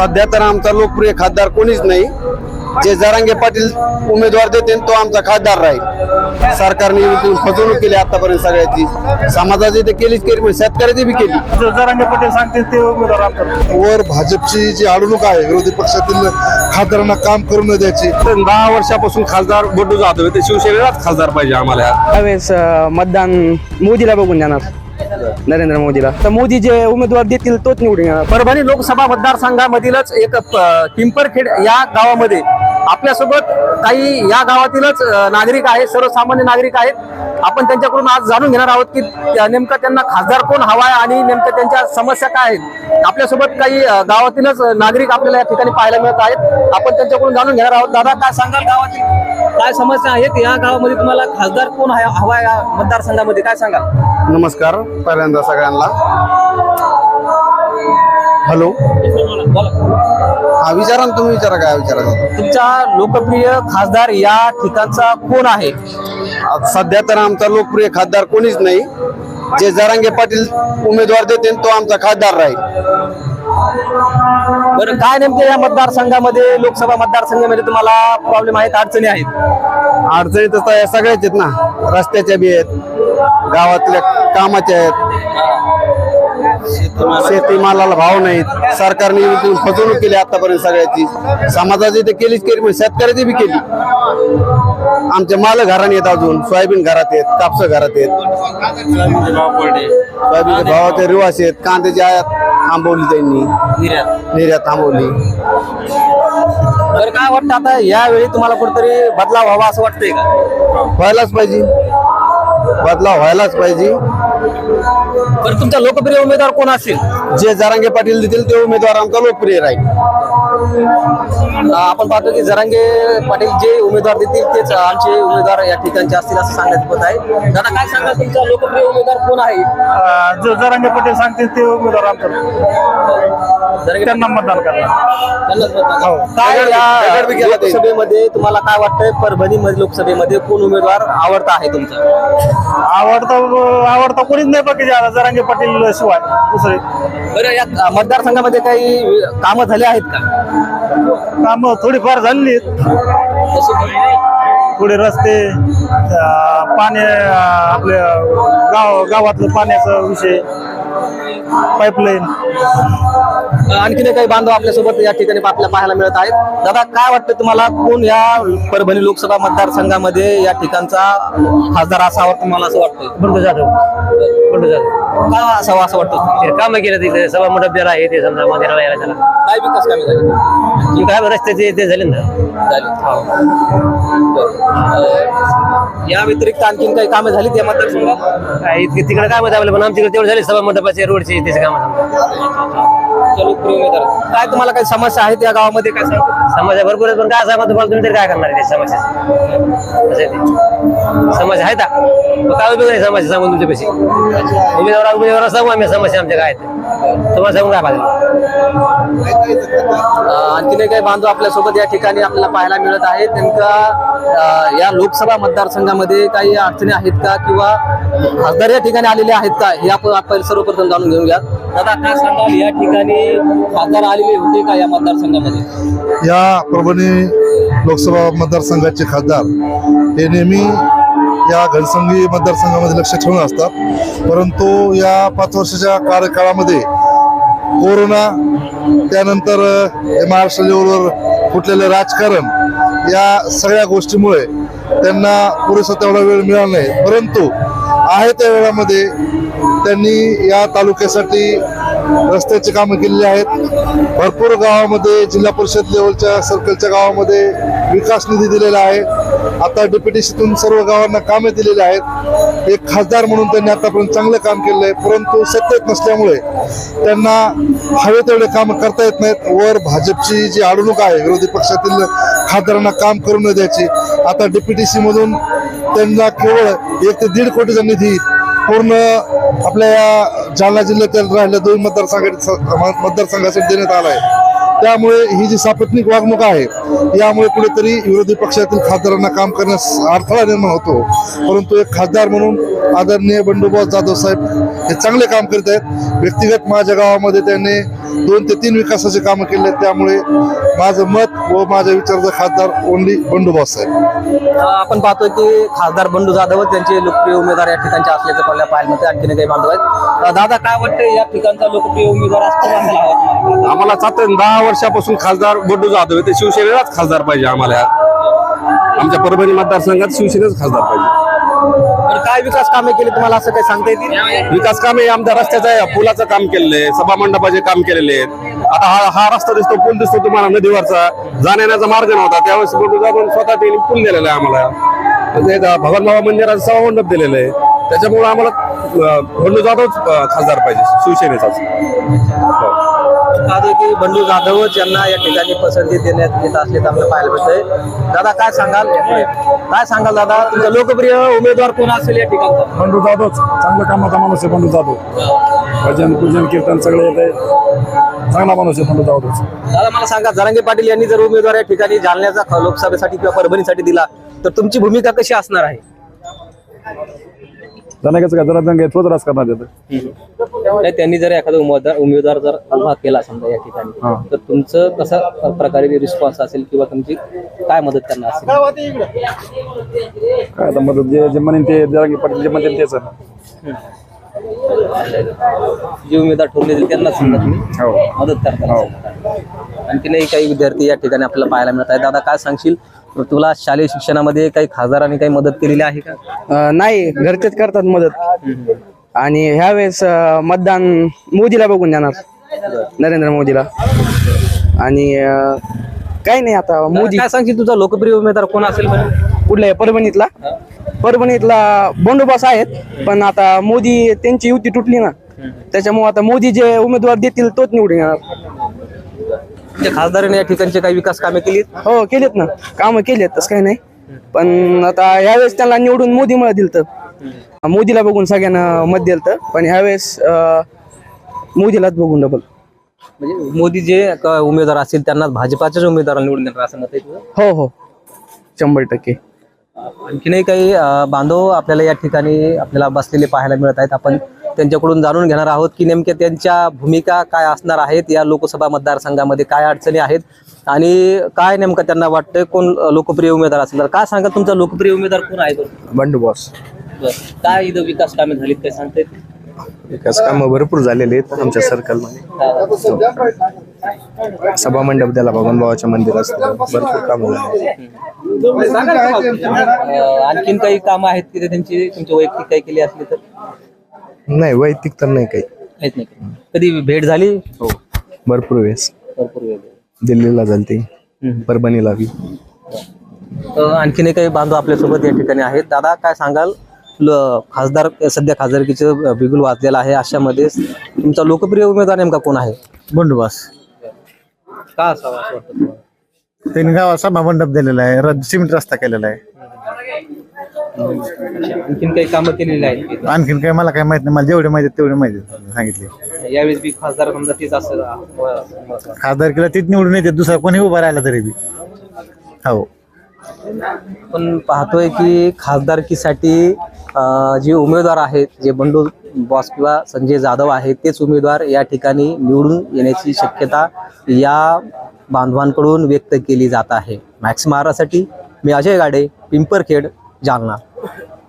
सध्या तर आमचा लोकप्रिय खासदार कोणीच नाही. जे जरांगे पाटील उमेदवार देते तो आमचा खासदार राहील. सरकारने फसवणूक केली आतापर्यंत सगळ्याची. समाजाची तर केलीच केली पण शेतकऱ्याची बी केली. जरांगे पटेल सांगतील ते उमेदवार वर भाजपची जी अडवणूक आहे विरोधी पक्षातील खासदारांना काम करू न द्यायची. दहा वर्षापासून खासदार बंडू जाधव ते शिवसेनेलाच खासदार पाहिजे आम्हाला. मतदान मोदीला बघून जाणार नरेंद्र मोदीला. तर मोदी जे उमेदवार देतील तोच निवडून येणार. परभणी लोकसभा मतदारसंघामधीलच एक पिंपरखेड या गावामध्ये आपल्यासोबत काही या गावातीलच नागरिक आहेत सर्वसामान्य नागरिक आहेत. आपण त्यांच्याकडून आज जाणून घेणार आहोत की त्या- नेमकं त्यांना खासदार कोण हवा आहे आणि नेमकं त्यांच्या समस्या काय आहेत. आपल्यासोबत काही गावातीलच नागरिक आपल्याला या ठिकाणी पाहायला मिळत आहेत. आपण त्यांच्याकडून जाणून घेणार आहोत. दादा काय सांगाल गावातील? काय समस्या आहेत? या गावामध्ये तुम्हाला खासदार कोण आहे- हवा आहे या मतदारसंघामध्ये? काय सांगाल? नमस्कार पहिल्यांदा सगळ्यांना. हॅलो. हा विचारा ना तुम्ही विचारा काय विचारायचं तुमचा लोकप्रिय खासदार या ठिकाणचा कोण आहे? आता सध्या तर आमचा लोकप्रिय खासदार कोणीच नाही. जे जरांगे पाटील उमेदवार देते तो आमचा खासदार राहील. बरं काय नेमकं या मतदारसंघामध्ये लोकसभा मतदारसंघामध्ये तुम्हाला प्रॉब्लेम आहेत अडचणी आहेत? अडचणी तर सगळ्याच आहेत ना. रस्त्याच्या बी आहेत गावातल्या कामाच्या आहेत. शेतीमालाला भाव नाहीत. सरकारने फसवणूक केली आतापर्यंत सगळ्याची. समाजाची तर केलीच केली पण शेतकऱ्याची बी केली. आमचे माल घराने आहेत अजून सोयाबीन घरात आहेत कापस घरात आहेत सोयाबीनचे भावाचे रिवास आहेत. कांद्याची आयात थांबवली त्यांनी. निर्यात थांबवली. बरं काय वाटतं आता यावेळी तुम्हाला कुठेतरी बदलाव व्हावा असं वाटतंय का? व्हायलाच पाहिजे. बदलाव व्हायलाच पाहिजे. बरं तुमचा लोकप्रिय उमेदवार कोण असेल जे जरांगे पाटील देतील ते उमेदवार आमचा लोकप्रिय राहील. आपण पाहतो की जरांगे पाटील जे उमेदवार देतील तेच आमचे उमेदवार या ठिकाणचे असतील असं सांगण्यात येत आहे. दादा काय सांगा तुमचा लोकप्रिय उमेदवार कोण आहे? जो जरांगे पटेल सांगतील ते उमेदवार जरांगे त्यांना मतदान करणार. हो. काय या. लोकसभेमध्ये तुम्हाला काय वाटतंय? परभणी मध्ये लोकसभेमध्ये कोण उमेदवार आवडता आहे तुमचा? आवडता आवडता कोणीच नाही बाकी जरांगे पाटील शिवाय. दुसरे. बरं या मतदारसंघामध्ये काही कामं झाली आहेत का? काम थोडीफार झालेली आहेत. थोडे रस्ते अं, पाणी अं, आपल्या गाव गावातलं पाण्याचा विषय पाईपलाईन. आणखीन काही बांधव आपल्यासोबत या ठिकाणी आपल्याला पाहायला मिळत आहेत. दादा काय वाटतं तुम्हाला कोण या परभणी लोकसभा मतदारसंघामध्ये या ठिकाणचा खासदार असावा तुम्हाला असं वाटतं बंडू जाधव. बंडू जाधव. का असावा असं वाटतं काम केलं तिथे सभा मंडप ज्याला आहे ते समजा मंदिराला यायला त्याला काय विकास कामे झाली? काय रस्त्याचे ते झाले ना. बरं. या व्यतिरिक्त आणखीन काही कामे झाली त्या मतदारसंघात? तिकडे काय मध्ये पण आमच्याकडे तेवढे झाले सभा मंडपाचे रोडचे त्याचे काम लोकप्रिय उमेदवार. काय तुम्हाला काही समस्या आहेत या गावामध्ये? काय सांगू? समस्या भरपूर आहेत पण काय सांगा तुम्हाला तुम्ही तरी काय करणार आहे त्या समस्या आहे का? मग काय उपयोग नाही समस्या सांगून तुमच्यापाशी? उमेदवार उमेदवार सांगू आम्ही समस्या आमच्या काय आहेत. तुम्हाला सांगून काय पाहिजे अं, आणखीन काही बांधव आपल्यासोबत या ठिकाणी आपल्याला पाहायला मिळत आहेत. नेमका अं, या लोकसभा मतदारसंघामध्ये काही अडचणी आहेत का किंवा खासदार या ठिकाणी आलेले आहेत का? हे आपण आपण सर्वप्रथम जाणून घेऊया दादा काय सांगाल? या ठिकाणी खासदार आलेले होते का या मतदारसंघामध्ये? या परभणी लोकसभा मतदारसंघाचे खासदार हे नेहमी या घनसंगी मतदारसंघामध्ये लक्ष ठेवून असतात. परंतु या पाच वर्षाच्या कार्यकाळामध्ये कोरोना त्यानंतर हे महाराष्ट्र लेवलवर फुटलेलं राजकारण या सगळ्या गोष्टीमुळे त्यांना पुरेसा तेवढा वेळ मिळाला नाही. परंतु आहे त्या वेळामध्ये त्यांनी या तालुक्यासाठी रस्त्याची कामं केलेली आहेत. भरपूर गावामध्ये जिल्हा परिषद लेवलच्या सर्कलच्या गावामध्ये विकास निधी दिलेला आहे. आता डीपीटीसीतून सर्व गावांना कामे दिलेली आहेत. एक खासदार म्हणून त्यांनी आतापर्यंत चांगलं काम केलेलं आहे. परंतु सत्तेत नसल्यामुळे त्यांना हवे तेवढे काम करता येत नाहीत. वर भाजपची जी अडवणूक आहे विरोधी पक्षातील खासदारांना काम करू न द्यायची आता डीपीटीसी मधून त्यांना केवळ एक ते दीड कोटीचा निधी पूर्ण आपल्या या जालना जिल्ह्यातील राहिल्या दोन मतदारसंघासाठी मतदारसंघासाठी देण्यात आला आहे त्यामुळे ही जी सापत्निक वागणूक आहे यामुळे कुठेतरी विरोधी पक्षातील खासदारांना काम करण्यास अडथळा निर्माण होतो. परंतु एक खासदार म्हणून आदरणीय बंडूभाऊ जाधव साहेब हे चांगले काम करीत आहेत. व्यक्तिगत माझ्या गावामध्ये त्यांनी दोन ते तीन विकासाचे कामं केले आहेत. त्यामुळे माझं मत व माझ्या विचाराचा खासदार ओनली बंडूभाऊ साहेब. आपण पाहतोय की खासदार बंडू जाधव त्यांचे लोकप्रिय उमेदवार या ठिकाणचे असल्याचं आपल्या पाहायला मिळतं आणखीन काही बांधव आहेत. दादा काय वाटतं या ठिकाणचा लोकप्रिय उमेदवार असतो आम्हाला सात दहा वर्षापासून खासदार बंडू जाधव आहे ते शिवसेनेलाच खासदार पाहिजे आम्हाला. आमच्या परभणी मतदारसंघात शिवसेनेच खासदार पाहिजे. तर काय विकास कामे केली तुम्हाला असं काही सांगता येतील? विकास काम हे आमच्या रस्त्याचं आहे पुलाचं काम केलेलं आहे सभा मंडपाचे काम केलेले आहेत. आता हा हा रस्ता दिसतो पूल दिसतो तुम्हाला नदीवरचा. जाण्याचा मार्ग नव्हता त्यावेळेस जाधव स्वतः त्यांनी पूल दिलेला आहे आम्हाला. म्हणजे भगवान बाबा मंदिराचं सभा मंडप दिलेलं आहे. त्याच्यामुळे आम्हाला बंडू जाधवच अं, खासदार पाहिजे शिवसेनेचाच. हो. की बंडू जाधवच यांना या ठिकाणी पसंती देण्यात येत असल्याचं आपल्याला पाहायला मिळतंय. दादा काय सांगाल? काय सांगाल दादा? तुमचा लोकप्रिय उमेदवार कोण असेल या ठिकाणचा बंडू जाधवच चांगलं कामाचा माणूस आहे बंडू जाधव. भजन पूजन कीर्तन सगळे येते चांगला माणूस आहे बंडू जाधवच दादा मला सांगा जरांगे पाटील यांनी जर उमेदवार या ठिकाणी जालन्याचा ख- लोकसभेसाठी किंवा परभणीसाठी दिला तर तुमची भूमिका कशी असणार आहे? जनाकाचं काय? जरा दंग तोच राजकारणात येतं नाही त्यांनी जर एखादा उमेदवार उमेदवार जर उभा केला समजा या ठिकाणी हा. तर तुमचं कसा प्रकारे रिस्पॉन्स असेल किंवा तुमची काय मदत करणार असेल? काय आता मदत जे जे म्हणेन ते जरांगी पाटील जे म्हणतील तेच. जे उमेदवार ठरले जातील त्यांना समजा तुम्ही हो. मदत करता आणखीनही काही विद्यार्थी या ठिकाणी आपल्याला पाहायला मिळत आहे दादा काय सांगशील? तुला शालेय शिक्षणामध्ये काही खासदारांनी काही मदत केलेली आहे का? अं, नाही घरचेच करतात मदत. आणि ह्यावेळेस अं, मतदान मोदीला बघून देणार नरेंद्र मोदीला. आणि अं, काही नाही आता मोदी काय सांगशील तुझा लोकप्रिय उमेदवार कोण असेल बरं? कुठल्या परभणीतला. परभणीतला बंडोबस्त आहेत पण आता मोदी त्यांची युती तुटली ना. त्याच्यामुळे आता मोदी जे उमेदवार देतील तोच निवडून येणार. खासदारांनी या ठिकाणचे काही विकास कामे केली हो केलेत ना. कामं केलेत तसं काही नाही. पण आता यावेळेस त्यांना निवडून मोदीमुळे दिलं तर मोदीला बघून सगळ्यांना मत दिलं तर पण ह्यावेळेस मोदीलाच बघून डबल म्हणजे मोदी जे क- उमेदवार असतील त्यांना भाजपाच्याच उमेदवाराला निवडून देणार असं मत आहे तुझं? हो हो. शंभर टक्के. आणखीनही काही अ, बांधव आपल्याला या ठिकाणी आपल्याला बसलेले पाहायला मिळत आहेत. आपण त्यांच्याकडून जाणून घेणार आहोत की नेमक्या त्यांच्या भूमिका काय असणार आहेत या लोकसभा मतदारसंघामध्ये काय अडचणी आहेत आणि काय नेमकं त्यांना वाटतंय कोण लोकप्रिय उमेदवार असेल तर काय सांगा तुमचा लोकप्रिय उमेदवार कोण आहे? बंडू बॉस. काय इथं विकास कामे झालीत काय सांगतायत? विकास कामं भरपूर झालेले आहेत आमच्या सर्कलमध्ये. सभा मंडप त्याला भगवानबाबाच्या मंदिर असतं भरपूर कामं झाले. आणखीन काही कामं आहेत की त्यांची तुमच्या वैयक्तिक काही केली असली तर? नाही वैयक्तिक तर नाही काही. नाही कधी भेट झाली? हो. भरपूर वेळेस. भरपूर वेळ दिल्लीला झालती. परभणीला बी. अ, आणखीनही काही बांधव आपल्यासोबत या ठिकाणी आहेत. दादा काय सांगाल? ल- खासदार सध्या खासदारकीचं बिगुल वाजलेलं आहे अशामध्ये. तुमचा लोकप्रिय उमेदवार नेमका कोण आहे? बंडोबास. का असावा असं वाटतं? त्यांनी गावात सभा मंडप दिलेला आहे. रद- सिमेंट रस्ता केलेला आहे. आणखीन काही कामं केलेली आहेत की? आणखीन काही मला काही माहीत नाही. मला जेवढे माहिती आहेत तेवढे माहिती आहेत. सांगितले. यावेळेस बी खासदार समजा तेच असेल अ, खासदार केला तीच निवडून येते. दुसरा कोणी उभा राहिला तरी बी. हो. पण पाहतोय की खासदारकीसाठी अ, जे उमेदवार आहेत जे बंडू बॉस किंवा संजय जाधव आहेत तेच उमेदवार या ठिकाणी निवडून येण्याची शक्यता या बांधवांकडून व्यक्त केली जात आहे. मॅक्स महारासाठी मी अजय गाडे पिंपरखेड. जालना